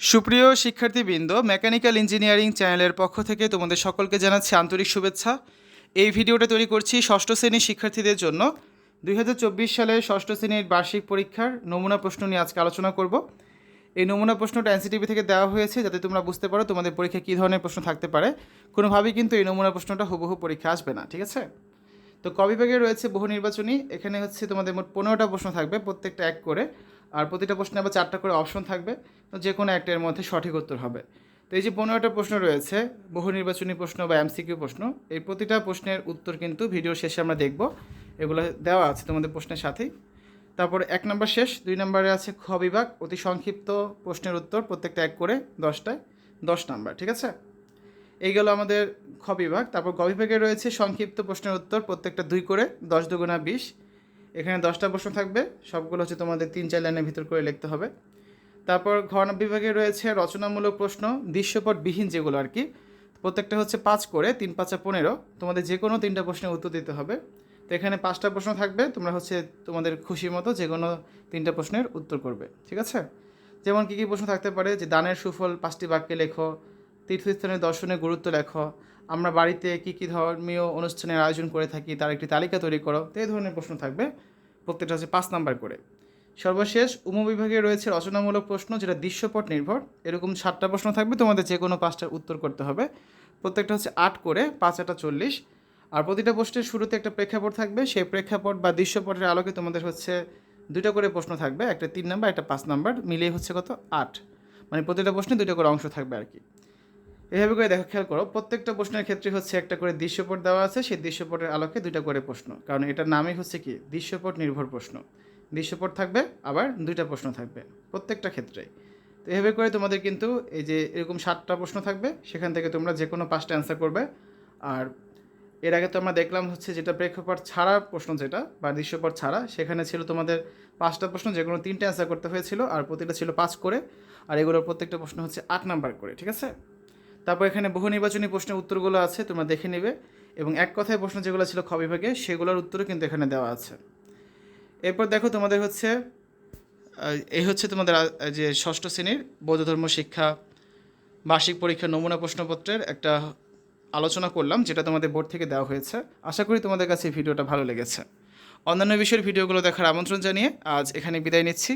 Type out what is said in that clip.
সুপ্রিয় শিক্ষার্থীবৃন্দ mechanical engineering চ্যানেলের পক্ষ থেকে তোমাদের সকলকে জানাচ্ছি আন্তরিক শুভেচ্ছা। এই ভিডিওটা তৈরি করছি ষষ্ঠ শ্রেণির শিক্ষার্থীদের জন্য। দুই হাজার চব্বিশ সালের ষষ্ঠ শ্রেণির বার্ষিক পরীক্ষার নমুনা প্রশ্ন নিয়ে আজকে আলোচনা করব। এই নমুনা প্রশ্নটা এনসিটিভি থেকে দেওয়া হয়েছে যাতে তোমরা বুঝতে পারো তোমাদের পরীক্ষায় কী ধরনের প্রশ্ন থাকতে পারে। কোনোভাবেই কিন্তু এই নমুনা প্রশ্নটা হুবহু পরীক্ষা আসবে না, ঠিক আছে? তো কবিভাগে রয়েছে বহু নির্বাচনী, এখানে হচ্ছে তোমাদের মোট পনেরোটা প্রশ্ন থাকবে প্রত্যেকটা এক করে। আর প্রতিটা প্রশ্নে আবার চারটা করে অপশন থাকবে, তো যে কোনো একটার মধ্যে সঠিক উত্তর হবে। তো এই যে পনেরোটা প্রশ্ন রয়েছে, বহু নির্বাচনী প্রশ্ন বা এমসিকিউ প্রশ্ন, এই প্রতিটা প্রশ্নের উত্তর কিন্তু ভিডিও শেষে আমরা দেখব। এগুলো দেওয়া আছে তোমাদের প্রশ্নের সাথেই। তারপর এক নম্বর শেষ, দুই নম্বরে আছে খ বিভাগ, অতি সংক্ষিপ্ত প্রশ্নের উত্তর প্রত্যেকটা এক করে, দশটায়, দশ নাম্বার, ঠিক আছে? এই গেল আমাদের খ বিভাগ, তারপর গ বিভাগে রয়েছে সংক্ষিপ্ত প্রশ্নের উত্তর প্রত্যেকটা দুই করে, দশ দুগুণা বিশ। এখানে দশটা প্রশ্ন থাকবে। সবগুলো হচ্ছে তোমাদের তিন, চার লাইনের ভিতর করে লিখতে হবে। তারপর ঘ বিভাগে রয়েছে রচনামূলক প্রশ্ন, দৃশ্যপটবিহীন যেগুলো আর কি। প্রত্যেকটা হচ্ছে পাঁচ করে, তিন, পাঁচা পনেরো। তোমাদের যে কোনো তিনটা প্রশ্নের উত্তর দিতে হবে। তো এখানে পাঁচটা প্রশ্ন থাকবে, তোমরা হচ্ছে তোমাদের খুশি মতো যে কোনো তিনটা প্রশ্নের উত্তর করবে, ঠিক আছে? যেমন কী কী প্রশ্ন থাকতে পারে? যে দানের সুফল পাঁচটি বাক্যে লেখো, তীর্থস্থানের দর্শনের গুরুত্ব লেখো আমরা বাড়িতে কী কী ধর্মীয় অনুষ্ঠানের আয়োজন করে থাকি তার একটি তালিকা তৈরি করো। তো এই ধরনের প্রশ্ন থাকবে। প্রত্যেকটা হচ্ছে পাঁচ নাম্বার করে। সর্বশেষ উপবিভাগে রয়েছে রচনামূলক প্রশ্ন যেটা দৃশ্যপট নির্ভর। এরকম সাতটা প্রশ্ন থাকবে, তোমাদের যে কোনো পাঁচটার উত্তর করতে হবে। প্রত্যেকটা হচ্ছে আট করে, পাঁচ আটা চল্লিশ। আর প্রতিটা প্রশ্নের শুরুতে একটা প্রেক্ষাপট থাকবে। সেই প্রেক্ষাপট বা দৃশ্যপটের আলোকে তোমাদের হচ্ছে দুটো করে প্রশ্ন থাকবে, একটা তিন নাম্বার, একটা পাঁচ নাম্বার। মিলিয়ে হচ্ছে কত? আট। মানে প্রতিটা প্রশ্নে দুটো করে অংশ থাকবে আর কি। এভাবে করে দেখো, খেয়াল করো, প্রত্যেকটা প্রশ্নের ক্ষেত্রে হচ্ছে একটা করে দৃশ্যপট দেওয়া আছে, সেই দৃশ্যপটের আলোকে দুইটা করে প্রশ্ন। কারণ এটার নামই হচ্ছে কি? দৃশ্যপট নির্ভর প্রশ্ন। দৃশ্যপট থাকবে, আবার দুইটা প্রশ্ন থাকবে, প্রত্যেকটা ক্ষেত্রে। তো এভাবে করে তোমাদের কিন্তু এই যে এরকম সাতটা প্রশ্ন থাকবে, সেখান থেকে তোমরা যে কোনো পাঁচটা অ্যান্সার করবে। আর এর আগে তো আমরা দেখলাম হচ্ছে যেটা প্রেক্ষাপট ছাড়া প্রশ্ন যেটা, বা দৃশ্যপট ছাড়া, সেখানে ছিল তোমাদের পাঁচটা প্রশ্ন যে কোনো তিনটে অ্যান্সার করতে হয়েছিল, আর প্রতিটা ছিল পাঁচ করে, আর এগুলোর প্রত্যেকটা প্রশ্ন হচ্ছে আট নাম্বার করে, ঠিক আছে? তারপর এখানে বহু নির্বাচনী প্রশ্নের উত্তরগুলো আছে, তোমরা দেখে নেবে। এবং এক কথায় প্রশ্ন যেগুলো ছিল খ বিভাগে, সেগুলোর উত্তরও কিন্তু এখানে দেওয়া আছে। এরপর দেখো তোমাদের হচ্ছে এই হচ্ছে তোমাদের যে ষষ্ঠ শ্রেণির বৌদ্ধ ধর্ম শিক্ষা, বার্ষিক পরীক্ষার নমুনা প্রশ্নপত্রের একটা আলোচনা করলাম, যেটা তোমাদের বোর্ড থেকে দেওয়া হয়েছে। আশা করি তোমাদের কাছে এই ভিডিওটা ভালো লেগেছে। অন্যান্য বিষয়ের ভিডিওগুলো দেখার আমন্ত্রণ জানিয়ে আজ এখানে বিদায় নিচ্ছি।